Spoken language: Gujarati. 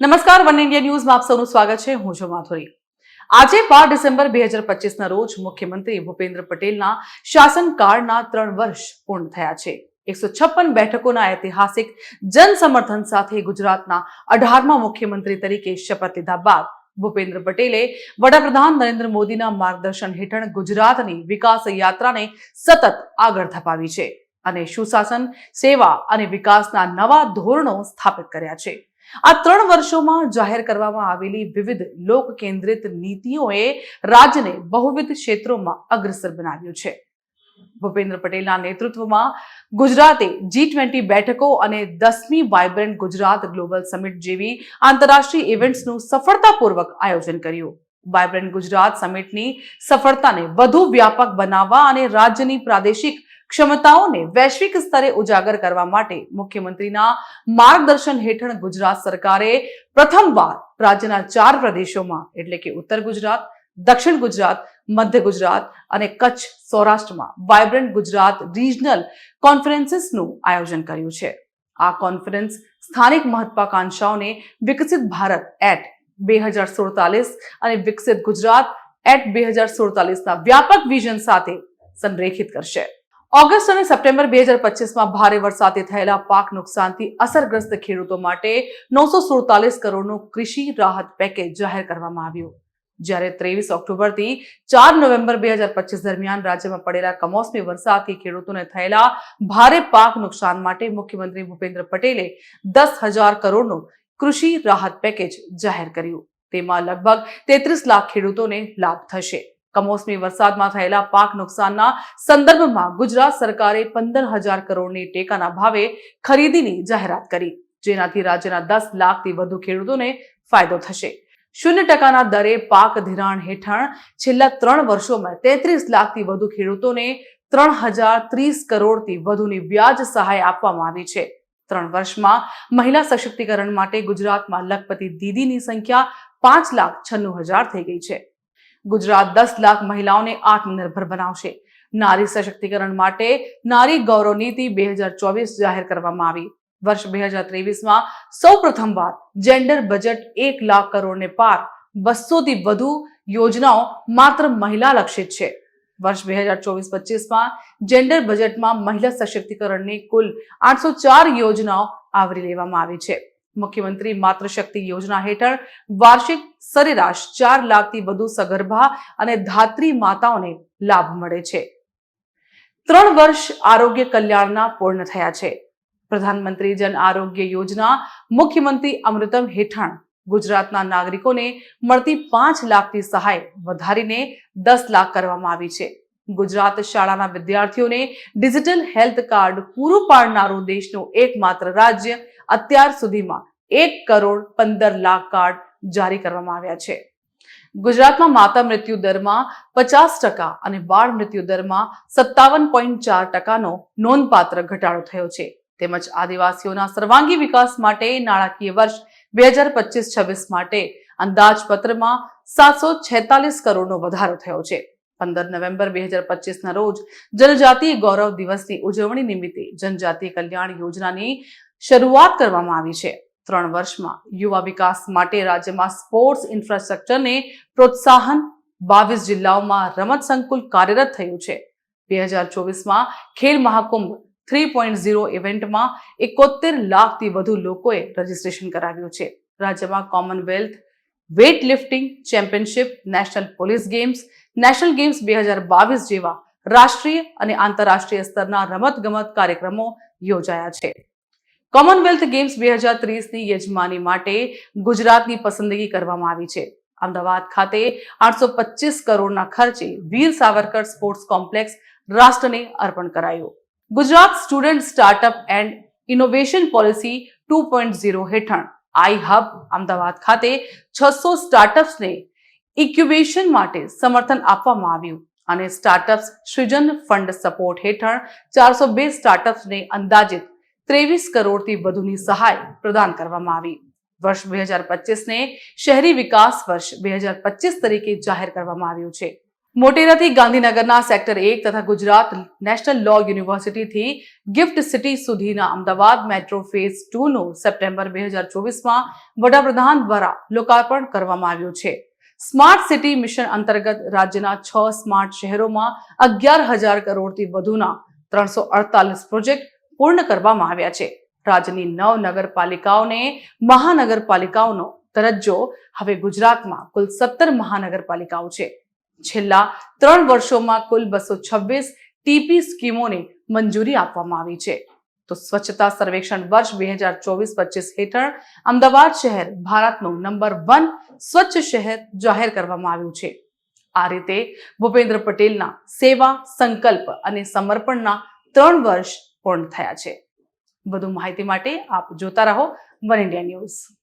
નમસ્કાર, વન ઇન્ડિયા ન્યૂઝમાં આપ સૌનું સ્વાગત છે. હું છું માધુરી. આજે બાર ડિસેમ્બર બે હજાર પચીસના રોજ મુખ્યમંત્રી ભૂપેન્દ્ર પટેલના શાસનકાળના ત્રણ વર્ષ પૂર્ણ થયા છે. એકસો છપ્પન બેઠકોના ઐતિહાસિક જનસમર્થન સાથે ગુજરાતના અઢારમા મુખ્યમંત્રી તરીકે શપથ લીધા બાદ ભૂપેન્દ્ર પટેલે વડાપ્રધાન નરેન્દ્ર મોદીના માર્ગદર્શન હેઠળ ગુજરાતની વિકાસ યાત્રાને સતત આગળ ધપાવી છે અને સુશાસન, સેવા અને વિકાસના નવા ધોરણો સ્થાપિત કર્યા છે. આ ત્રણ વર્ષોમાં જાહેર કરવામાં આવેલી વિવિધ લોક કેન્દ્રિત નીતિઓએ રાજ્યને બહુવિધ ક્ષેત્રોમાં અગ્રસર બનાવ્યું છે. ભૂપેન્દ્ર પટેલના નેતૃત્વમાં ગુજરાતે જી ટ્વેન્ટી બેઠકો અને દસમી વાઇબ્રન્ટ ગુજરાત ગ્લોબલ સમિટ જેવી આંતરરાષ્ટ્રીય ઇવેન્ટ્સનું સફળતાપૂર્વક આયોજન કર્યું. વાઇબ્રન્ટ ગુજરાત સમિટની સફળતાને વધુ વ્યાપક બનાવવા અને રાજ્યની પ્રાદેશિક ક્ષમતાઓને વૈશ્વિક સ્તરે ઉજાગર કરવા માટે મુખ્યમંત્રીના માર્ગદર્શન હેઠળ ગુજરાત સરકારે પ્રથમવાર રાજ્યના ચાર પ્રદેશોમાં, એટલે કે ઉત્તર ગુજરાત, દક્ષિણ ગુજરાત, મધ્ય ગુજરાત અને કચ્છ સૌરાષ્ટ્રમાં વાયબ્રન્ટ ગુજરાત રિજનલ કોન્ફરન્સીસનું આયોજન કર્યું છે. આ કોન્ફરન્સ સ્થાનિક મહત્વાકાંક્ષાઓને વિકસિત ભારત એટ બે હજાર સુડતાલીસ અને વિકસિત ગુજરાત એટ બે હજાર સુડતાલીસના વ્યાપક વિઝન સાથે સંરેખિત કરશે. ઓગસ્ટ અને સપ્ટેમ્બર બે હજાર પચીસમાં ભારે વરસાદથી થયેલા પાક નુકસાનથી અસરગ્રસ્ત ખેડૂતો માટે નવસો સુડતાલીસ કરોડનું કૃષિ રાહત પેકેજ જાહેર કરવામાં આવ્યું. જ્યારે ત્રેવીસ ઓક્ટોબરથી ચાર નવેમ્બર બે હજાર પચીસ દરમિયાન રાજ્યમાં પડેલા કમોસમી વરસાદથી ખેડૂતોને થયેલા ભારે પાક નુકસાન માટે મુખ્યમંત્રી ભૂપેન્દ્ર પટેલે દસ હજાર કરોડનું કૃષિ રાહત પેકેજ જાહેર કર્યું. તેમાં લગભગ તેત્રીસ લાખ ખેડૂતોને લાભ થશે. કમોસમી વરસાદમાં થયેલા પાક નુકસાનના સંદર્ભમાં ગુજરાત સરકારે પંદર હજાર કરોડની ટેકાના ભાવે ખરીદીની જાહેરાત કરી, જેનાથી રાજ્યના દસ લાખથી વધુ ખેડૂતોને ફાયદો થશે. શૂન્ય ટકાના દરે પાક ધિરાણ હેઠળ છેલ્લા ત્રણ વર્ષોમાં તેત્રીસ લાખથી વધુ ખેડૂતોને ત્રણ હજાર ત્રીસ કરોડથી વધુની વ્યાજ સહાય આપવામાં આવી છે. ત્રણ વર્ષમાં મહિલા સશક્તિકરણ માટે ગુજરાતમાં લખપતિ દીદીની સંખ્યા પાંચ લાખ છન્નું હજાર થઈ ગઈ છે. ગુજરાત દસ લાખ મહિલાઓને આત્મનિર્ભર બનાવશે. નારી સશક્તિકરણ માટે નારી ગૌરવ નીતિ બે હજાર ચોવીસ જાહેર કરવામાં આવી. વર્ષ બે હજાર ત્રેવીસમાં સૌ પ્રથમવાર જેન્ડર બજેટ એક લાખ કરોડને પાર બસોથી વધુ યોજનાઓ માત્ર મહિલા લક્ષિત છે. વર્ષ બે હજાર ચોવીસ પચીસમાં જેન્ડર બજેટમાં મહિલા સશક્તિકરણની કુલ આઠસો ચાર યોજનાઓ આવરી લેવામાં આવી છે. મુખ્યમંત્રી માતૃશક્તિ યોજના હેઠળ વાર્ષિક સરેરાશ ચાર લાખથી વધુ સગર્ભા અને ધાત્રી માતાઓને લાભ મળે છે. ત્રણ વર્ષ આરોગ્ય કલ્યાણના પૂર્ણ થયા છે. પ્રધાનમંત્રી જન આરોગ્ય યોજના મુખ્યમંત્રી અમૃતમ હેઠળ ગુજરાતના નાગરિકોને મળતી પાંચ લાખની સહાય વધારીને દસ લાખ કરવામાં આવી છે. ગુજરાત શાળાના વિદ્યાર્થીઓને ડિજિટલ હેલ્થ કાર્ડ પૂરું પાડનારું દેશનું એકમાત્ર રાજ્ય અત્યાર સુધીમાં એક કરોડ પંદર લાખ કાર્ડ જારી કરવામાં આવ્યા છે. ગુજરાતમાં માતા મૃત્યુ દરમાં પચાસ ટકા અને બાળ મૃત્યુ દરમાં સત્તાવન પોઈન્ટ ચાર ટકાનો નોંધપાત્ર ઘટાડો થયો છે. તેમજ આદિવાસીઓના સર્વાંગી વિકાસ માટે નાણાકીય વર્ષ બે હજાર પચીસ છવ્વીસ માટે અંદાજપત્રમાં સાતસો છેતાલીસ કરોડનો વધારો થયો છે. પંદર નવેમ્બર બે હજાર પચીસના રોજ જનજાતીય ગૌરવ દિવસની ઉજવણી નિમિત્તે જનજાતીય કલ્યાણ યોજનાની શરૂઆત કરવામાં આવી છે. ત્રણ વર્ષમાં યુવા વિકાસ માટે રાજ્યમાં સ્પોર્ટ્સ ઇન્ફ્રાસ્ટ્રક્ચરને પ્રોત્સાહન બાવીસ જિલ્લાઓમાં રમત સંકુલ કાર્યરત થયું છે. બે હજાર ચોવીસમાં Khel Mahakumbh three point zero ઇવેન્ટમાં એકોતેર લાખથી વધુ લોકોએ રજીસ્ટ્રેશન કરાવ્યું છે. રાજ્યમાં Commonwealth weightlifting championship national police games national games બે હજાર બાવીસ જેવા રાષ્ટ્રીય અને આંતરરાષ્ટ્રીય સ્તરના રમતગમત કાર્યક્રમો યોજાયા છે. કોમનવેલ્થ ગેમ્સ બે હજાર ત્રીસની યજમાની માટે ગુજરાતની પસંદગી કરવામાં આવી છે. અમદાવાદ ખાતે આઠસો પચીસ કરોડના ખર્ચે વીર સાવરકર સ્પોર્ટ્સ કોમ્પ્લેક્સ રાષ્ટ્રને અર્પણ કરાયું. Gujarat student startup and innovation policy two હેઠળ આઈ હબ અમદાવાદ ખાતે છસો સ્ટાર્ટઅપ્સને ઇક્યુબેશન માટે સમર્થન આપવામાં આવ્યું અને સ્ટાર્ટઅપ્સ સૃજન ફંડ સપોર્ટ હેઠળ ચારસો બે સ્ટાર્ટઅપ્સને અંદાજિત ત્રેવીસ કરોડથી વધુની સહાય પ્રદાન કરવામાં આવી. વર્ષ બે હજાર પચીસને શહેરી વિકાસ વર્ષ બે હજાર પચીસ તરીકે જાહેર કરવામાં આવ્યું છે. મોટેરાથી ગાંધીનગરના સેક્ટર એક તથા ગુજરાત નેશનલ લો યુનિવર્સિટીથી ગિફ્ટ સિટી સુધીના અમદાવાદ મેટ્રો ફેઝ ટુનું સપ્ટેમ્બર બે હજાર ચોવીસમાં વડાપ્રધાન દ્વારા લોકાર્પણ કરવામાં આવ્યું છે. સ્માર્ટ સિટી મિશન અંતર્ગત રાજ્યના છ સ્માર્ટ શહેરોમાં અગિયાર હજાર કરોડથી વધુના ત્રણસો અડતાલીસ પ્રોજેક્ટ પૂર્ણ કરવામાં આવ્યા છે. રાજ્યની નવ નગરપાલિકાઓને મહાનગરપાલિકાઓનો દરજ્જો. હવે ગુજરાતમાં કુલ સત્તર મહાનગરપાલિકાઓ છે. છેલ્લા ત્રણ વર્ષોમાં કુલ બસો છવ્વીસ ટીપી સ્કીમોને મંજૂરી આપવામાં આવી છે. તો સ્વચ્છતા સર્વેક્ષણ વર્ષ બે હજાર ચોવીસ પચીસ હેઠળ અમદાવાદ શહેર ભારતનું નંબર વન સ્વચ્છ શહેર જાહેર કરવામાં આવ્યું છે. આ રીતે ભૂપેન્દ્ર પટેલના સેવા, સંકલ્પ અને સમર્પણના ત્રણ વર્ષ પૂર્ણ થયા છે. વધુ માહિતી માટે આપ જોતા રહો વન ઇન્ડિયા ન્યૂઝ.